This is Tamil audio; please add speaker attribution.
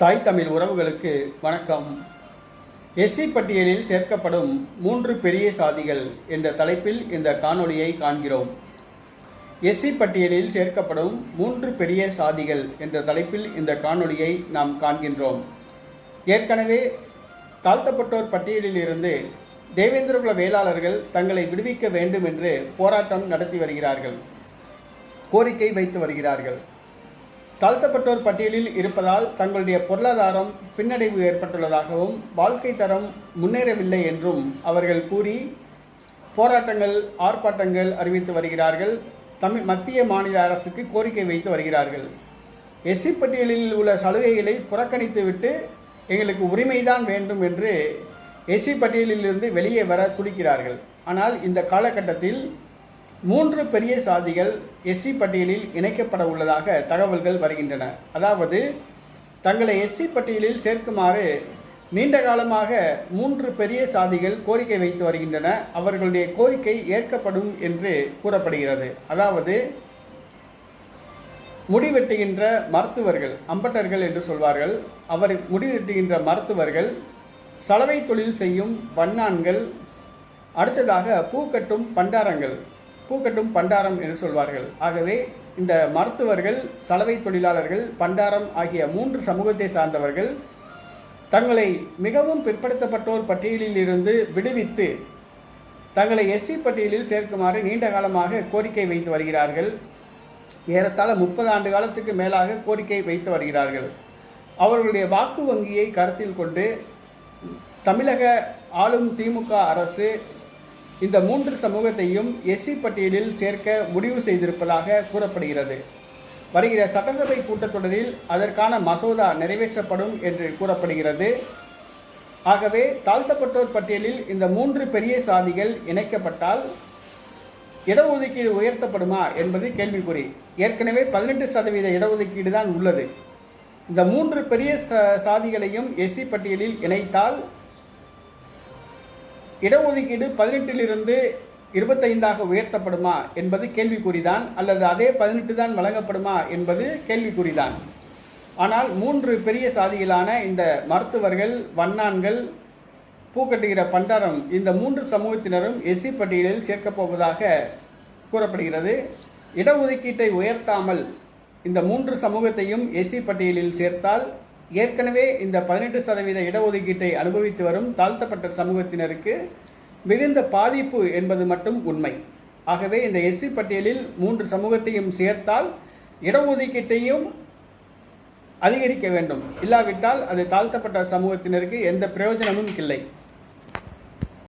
Speaker 1: தாய் தமிழ் உறவுகளுக்கு வணக்கம். எஸ்சி பட்டியலில் சேர்க்கப்படும் மூன்று பெரிய சாதிகள் என்ற தலைப்பில் இந்த காணொளியை காண்கிறோம். எஸ்சி பட்டியலில் சேர்க்கப்படும் மூன்று பெரிய சாதிகள் என்ற தலைப்பில் இந்த காணொளியை நாம் காண்கின்றோம். ஏற்கனவே தாழ்த்தப்பட்டோர் பட்டியலில் இருந்து தேவேந்திரகுல வேளாளர்கள் தங்களை விடுவிக்க வேண்டும் என்று போராட்டம் நடத்தி வருகிறார்கள். கோரிக்கை வைத்து வருகிறார்கள். தாழ்த்தப்பட்டோர் பட்டியலில் இருப்பதால் தங்களுடைய பொருளாதாரம் பின்னடைவு ஏற்பட்டுள்ளதாகவும் வாழ்க்கை தரம் முன்னேறவில்லை என்றும் அவர்கள் கூறி போராட்டங்கள் ஆர்ப்பாட்டங்கள் அறிவித்து வருகிறார்கள். தமிழ் மத்திய மாநில அரசுக்கு கோரிக்கை வைத்து வருகிறார்கள். எஸ்சி பட்டியலில் உள்ள சலுகைகளை புறக்கணித்துவிட்டு எங்களுக்கு உரிமைதான் வேண்டும் என்று எஸ்சி பட்டியலிலிருந்து வெளியே வர துடிக்கிறார்கள். ஆனால் இந்த காலகட்டத்தில் மூன்று பெரிய சாதிகள் எஸ்சி பட்டியலில் இணைக்கப்பட உள்ளதாக தகவல்கள் வருகின்றன. அதாவது தங்களை எஸ்சி பட்டியலில் சேர்க்குமாறு நீண்ட காலமாக மூன்று பெரிய சாதிகள் கோரிக்கை வைத்து வருகின்றன. அவர்களுடைய கோரிக்கை ஏற்கப்படும் என்று கூறப்படுகிறது. அதாவது முடிவெட்டுகின்ற மருத்துவர்கள் அம்பட்டர்கள் என்று சொல்வார்கள். அவர் முடிவெட்டுகின்ற மருத்துவர்கள் சலவை தொழில் செய்யும் வண்ணான்கள் அடுத்ததாக பூக்கட்டும் பண்டாரங்கள் பூக்கட்டும் பண்டாரம் என்று சொல்வார்கள். ஆகவே இந்த மருத்துவர்கள் சலவை தொழிலாளர்கள் பண்டாரம் ஆகிய மூன்று சமூகத்தை சார்ந்தவர்கள் தங்களை மிகவும் பிற்படுத்தப்பட்டோர் பட்டியலில் இருந்து விடுவித்து தங்களை எஸ்சி பட்டியலில் சேர்க்குமாறு நீண்ட காலமாக கோரிக்கை வைத்து வருகிறார்கள். ஏறத்தாழ முப்பது ஆண்டு காலத்துக்கு மேலாக கோரிக்கை வைத்து வருகிறார்கள். அவர்களுடைய வாக்கு வங்கியை கருத்தில் கொண்டு தமிழக ஆளும் திமுக அரசு இந்த மூன்று சமூகத்தையும் எஸ்சி பட்டியலில் சேர்க்க முடிவு செய்திருப்பதாக கூறப்படுகிறது. வருகிற சட்டசபை கூட்டத்தொடரில் அதற்கான மசோதா நிறைவேற்றப்படும் என்று கூறப்படுகிறது. ஆகவே தாழ்த்தப்பட்டோர் பட்டியலில் இந்த மூன்று பெரிய சாதிகள் இணைக்கப்பட்டால் இடஒதுக்கீடு உயர்த்தப்படுமா என்பது கேள்விக்குறி. ஏற்கனவே பதினெட்டு சதவீத இடஒதுக்கீடு தான் உள்ளது. இந்த மூன்று பெரிய சாதிகளையும் எஸ்சி பட்டியலில் இணைத்தால் இடஒதுக்கீடு பதினெட்டிலிருந்து இருபத்தைந்தாக உயர்த்தப்படுமா என்பது கேள்விக்குறிதான் அல்லது அதே பதினெட்டு தான் வழங்கப்படுமா என்பது கேள்விக்குறிதான். ஆனால் மூன்று பெரிய சாதிகளான இந்த மருத்துவர்கள் வண்ணான்கள் பூக்கட்டுகிற பண்டாரம் இந்த மூன்று சமூகத்தினரும் எஸ்சி பட்டியலில் சேர்க்கப் போவதாக கூறப்படுகிறது. இடஒதுக்கீட்டை உயர்த்தாமல் இந்த மூன்று சமூகத்தையும் எஸ்சி பட்டியலில் சேர்த்தால் ஏற்கனவே இந்த பதினெட்டு சதவீத இடஒதுக்கீட்டை அனுபவித்து வரும் தாழ்த்தப்பட்ட சமூகத்தினருக்கு மிகுந்த பாதிப்பு என்பது மட்டும் உண்மை. ஆகவே இந்த எஸ்சி பட்டியலில் மூன்று சமூகத்தையும் சேர்த்தால் இடஒதுக்கீட்டையும் அதிகரிக்க வேண்டும். இல்லாவிட்டால் அது தாழ்த்தப்பட்ட சமூகத்தினருக்கு எந்த பிரயோஜனமும் இல்லை.